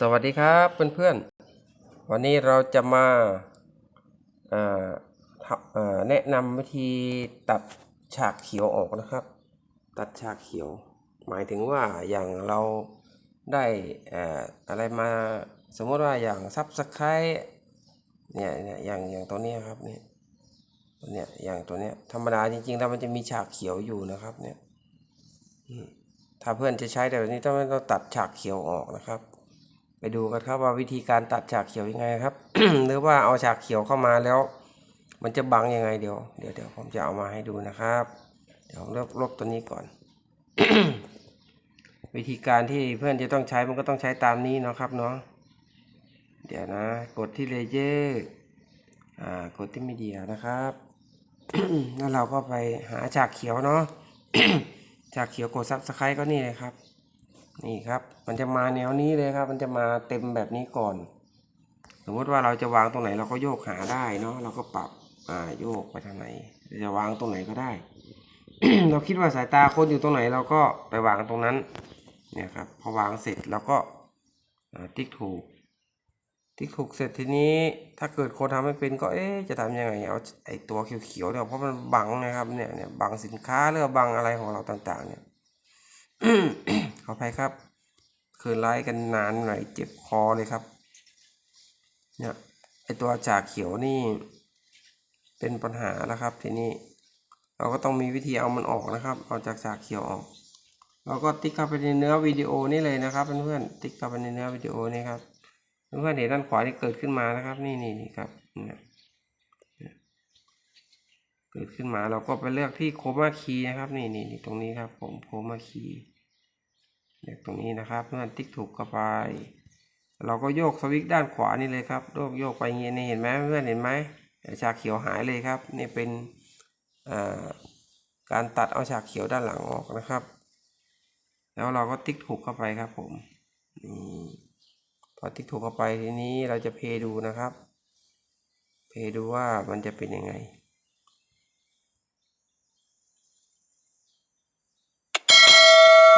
สวัสดีครับเพื่อนๆ วันนี้เราจะมาอ่อทำเอ่อแนะนำวิธีตัดฉากเขียวออกนะครับ ตัดฉากเขียว หมายถึงว่าอย่างเราได้อ่ออะไรมาสมมติว่าอย่างซับสไครเนี่ยเนี่ยอย่างอย่างตัวนี้ครับเนี่ยตัวเนี้ยอย่างตัวเนี้ยธรรมดาจริงๆแล้วมันจะมีฉากเขียวอยู่นะครับเนี่ยถ้าเพื่อนจะใช้แบบนี้ต้องต้องตัดฉากเขียวออกนะครับ ไปดูกันครับว่าวิธีการตัดฉากเขียวยังไงครับ หรือว่าเอาฉากเขียวเข้ามาแล้ว มันจะบังยังไงเดี๋ยวเดี๋ยวเดี๋ยวผมจะเอามาให้ดูนะครับ เดี๋ยวผมลบลบตัวนี้ก่อน วิธีการที่เพื่อนจะต้องใช้มันก็ต้องใช้ตามนี้เนาะครับเนาะเดี๋ยวนะ กดที่เลเยอร์อ่ากดที่มีเดียนะครับแล้วเราก็ไปหาฉากเขียวเนาะฉากเขียวกดซับสไครต์ก็นี่เลยครับ นี่ครับ มันจะมาแนวนี้เลยครับ มันจะมาเต็มแบบนี้ก่อน สมมติว่าเราจะวางตรงไหนเราก็โยกหาได้เนาะเราก็ปรับอ่าโยกไปทางไหนจะวางตรงไหนก็ได้ เราคิดว่าสายตาคนอยู่ตรงไหนเราก็ไปวางตรงนั้น เนี่ยครับ พอวางเสร็จเราก็อ่าติ๊กถูก ติ๊กถูกเสร็จทีนี้ ถ้าเกิดคนทำไม่เป็นก็เอ๊ะจะทำยังไงเอาไอตัวเขียวๆเนี่ยเพราะมันบังนะครับเนี่ยเนี่ยบังสินค้าหรือว่าบังอะไรของเราต่าง ๆ เนี่ย ขออภัยครับ คืนไลฟ์กันนานหน่อยเจ็บคอเลยครับ เนี่ยไอตัวจากเขียวนี่ เป็นปัญหาแล้วครับ ทีนี้ เราก็ต้องมีวิธีเอามันออกนะครับ เอาจากจากเขียวออก เราก็ติ๊กเข้าไปในเนื้อวิดีโอนี่เลยนะครับเพื่อนๆติ๊กเข้าไปในเนื้อวิดีโอนี่ครับเพื่อนๆเห็นด้านขวาที่เกิดขึ้นมานะครับ นี่นี่นี่ครับเนี่ยเกิดขึ้นมาเราก็ไปเลือกที่โคมาคีนะครับ นี่นี่นี่ตรงนี้ครับ ผมโคมาคี เลือกตรงนี้นะครับเพื่อนติ๊กถูกเข้าไป เราก็โยกสวิตช์ด้านขวานี่เลยครับโยกโยกไปอย่างงี้นี่เห็นไหมเพื่อนเห็นไหมฉากเขียวหายเลยครับ นี่เป็นการตัดเอาฉากเขียวด้านหลังออกนะครับ แล้วเราก็ติ๊กถูกเข้าไปครับผมนี่พอติ๊กถูกเข้าไปทีนี้เราจะเพย์ดูนะครับ เพย์ดูว่ามันจะเป็นยังไง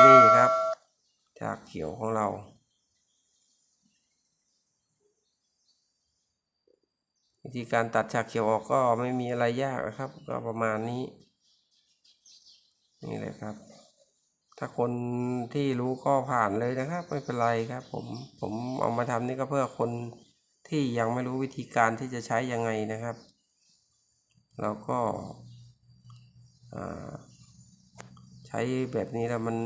นี่ครับ จากเขียวของเรา วิธีการตัดฉากเขียวออกก็ไม่มีอะไรยากนะครับ ก็ประมาณนี้ นี่เลยครับ ถ้าคนที่รู้ก็ผ่านเลยนะครับ ไม่เป็นไรครับ ผมผมเอามาทำนี่ก็เพื่อคนที่ยังไม่รู้วิธีการที่จะใช้ยังไงนะครับเราก็ใช้แบบนี้แล้วมัน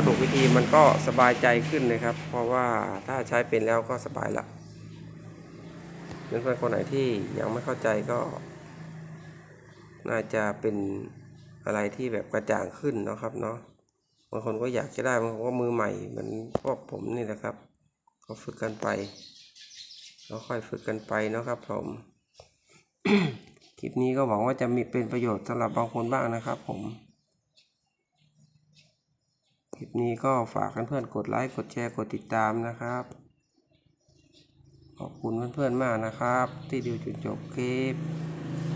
ก็ถูกวิธีมันก็สบายใจขึ้นนะครับ เพราะว่าถ้าใช้เป็นแล้วก็สบายละเพื่อนๆคนไหนที่ยังไม่เข้าใจก็ น่าจะเป็นอะไรที่แบบกระจ่างขึ้นเนาะครับเนาะบางคนก็อยากจะได้บางคนก็มือใหม่เหมือนพวกผมนี่แหละครับ ก็ฝึกกันไปแล้วค่อยฝึกกันไปเนาะครับผมคลิปนี้ก็หวังว่าจะมีเป็นประโยชน์สำหรับบางคนบ้างนะครับผม คลิปนี้ก็ฝากเพื่อนๆกดไลค์กดแชร์กดติดตามนะครับ ขอบคุณเพื่อนๆมากนะครับ ที่ดูจนจบคลิป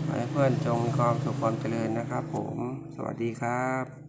ขอให้เพื่อนจงมีความสุขความเจริญนะครับ ผม สวัสดีครับ